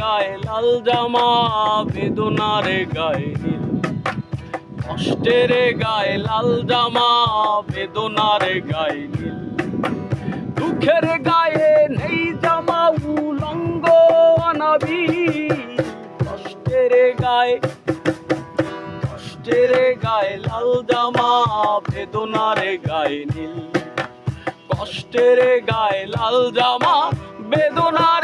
গায়ে লাল জামা, বেদনার গায়ে নীল। কষ্টের গায়ে লাল জামা, বেদনার গায়ে নীল। দুঃখের গায়ে নেই জামা, উলঙ্গ আনাবি কষ্টের গায়ে কষ্টের গায়ে লাল জামা, বেদনার গায়ে নীল। কষ্টের গায়ে লাল জামা, বেদনার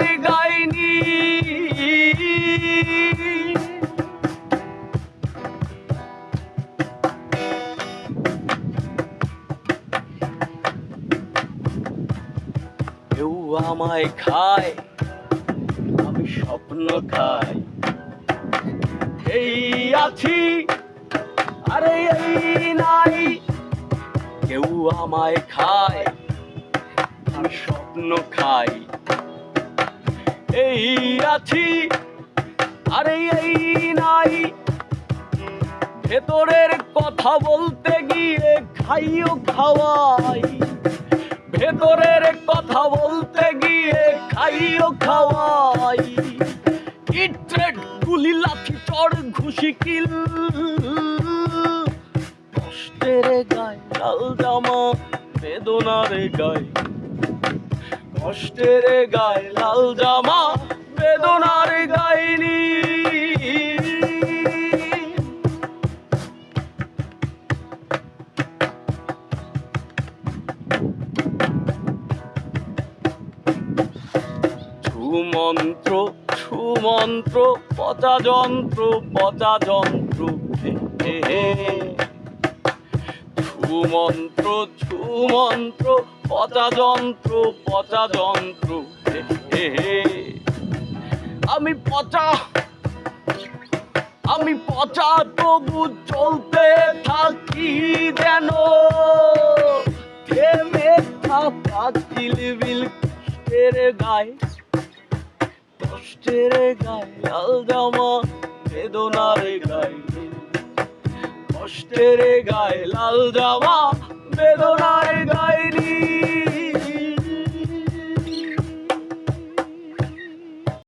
কেউ আমায় খায়, আমি স্বপ্ন খাই। এই আছি, আরে এই নাই, কেউ আমায় খায়, আমি স্বপ্ন খাই। এই আছি, আরে এই নাই, ভেতরের কথা বলতে গিয়ে খাইও খাওয়াই। কথা বলতে গিয়ে খাইও খাওয়াই। ইট্রেট গুলি, লাঠি চড় ঘুষি, কিল। কষ্টের গায়ে লাল জামা, বেদনার গায়ে। কষ্টের গায়ে লাল জামা ছুমন্ত্র পচা যন্ত্র পচা যন্ত্র হে হে। হে। আমি পচা আমি পচা, তবু চলতে থাকি যেন। থেমে থাকা কষ্টের গায়ে। কষ্টের গায়ে লাল জামা বেদনার গায়ে। কষ্টের গায়ে লাল জামা বেদনার গায়ে।